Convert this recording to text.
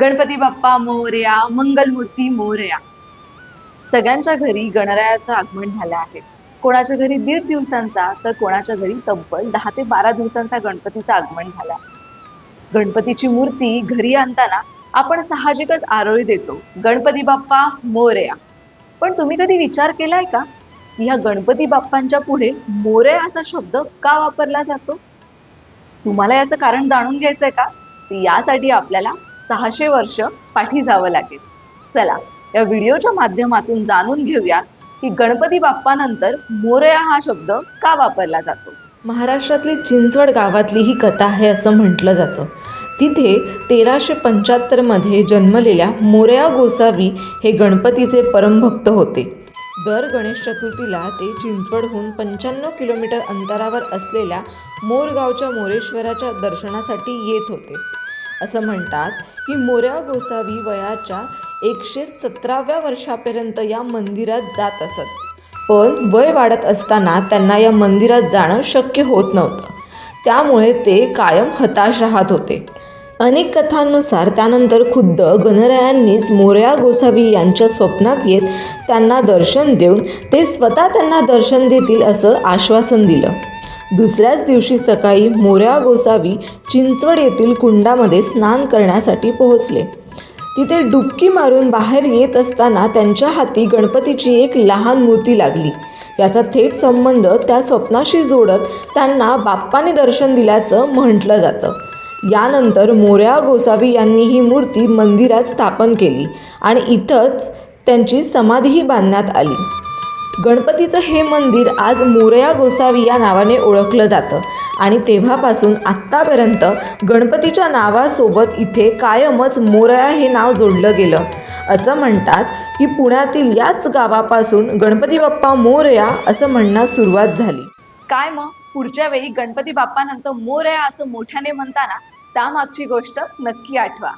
गणपती बाप्पा मोरया मंगलमूर्ती मोरया. सगळ्यांच्या घरी गणरायाचं आगमन झालं आहे. कोणाच्या घरी दीड दिवसांचा तर कोणाच्या घरी तब्बल दहा ते बारा दिवसांचा गणपतीचं आगमन झाला गणपतीची मूर्ती घरी आणताना आपण साहजिकच आरोळी देतो. गणपती बाप्पा मोरया. पण तुम्ही कधी विचार केलाय का? की ह्या गणपती बाप्पांच्या पुढे मोर्या असा शब्द का वापरला जातो? तुम्हाला याचं कारण जाणून घ्यायचंय का? यासाठी आपल्याला सहाशे वर्ष पाठी जावं लागेल. चला या व्हिडिओच्या माध्यमातून जाणून घेऊया की गणपती बाप्पानंतर मोरया हा शब्द का वापरला जातो? महाराष्ट्रातली चिंचवड गावातली ही कथा आहे असं म्हटलं जातं. तिथे तेराशे पंच्याहत्तरमध्ये जन्मलेल्या मोरया गोसावी हे गणपतीचे परमभक्त होते. दर गणेश चतुर्थीला ते चिंचवडहून पंच्याण्णव किलोमीटर अंतरावर असलेल्या मोरगावच्या मोरेश्वराच्या दर्शनासाठी येत होते. असं म्हणतात की मोऱ्या गोसावी वयाच्या एकशे सतराव्या वर्षापर्यंत या मंदिरात जात असत. पण वय वाढत असताना त्यांना या मंदिरात जाणं शक्य होत नव्हतं. त्यामुळे ते कायम हताश राहत होते. अनेक कथांनुसार त्यानंतर खुद्द गणरायांनीच मोरया गोसावी यांच्या स्वप्नात येत त्यांना दर्शन देऊन ते स्वतः त्यांना दर्शन देतील असं आश्वासन दिलं. दुसऱ्याच दिवशी सकाळी मोऱ्या गोसावी चिंचवड येथील कुंडामध्ये स्नान करण्यासाठी पोहोचले. तिथे डुबकी मारून बाहेर येत असताना त्यांच्या हाती गणपतीची एक लहान मूर्ती लागली. याचा थेट संबंध त्या स्वप्नाशी जोडत त्यांना बाप्पाने दर्शन दिल्याचं म्हटलं जातं. यानंतर मोऱ्या गोसावी यांनी ही मूर्ती मंदिरात स्थापन केली आणि इथंच त्यांची समाधीही बांधण्यात आली. गणपतीचं हे मंदिर आज मोरया गोसावी या नावाने ओळखलं जातं. आणि तेव्हापासून आत्तापर्यंत गणपतीच्या नावासोबत इथे कायमच मोरया हे नाव जोडलं गेलं. असं म्हणतात की पुण्यातील याच गावापासून गणपती बाप्पा मोरया असं म्हणण्यास सुरुवात झाली. काय मग? पुढच्या वेळी गणपती बाप्पानंतर मोरया असं मोठ्याने म्हणताना त्यामागची गोष्ट नक्की आठवा.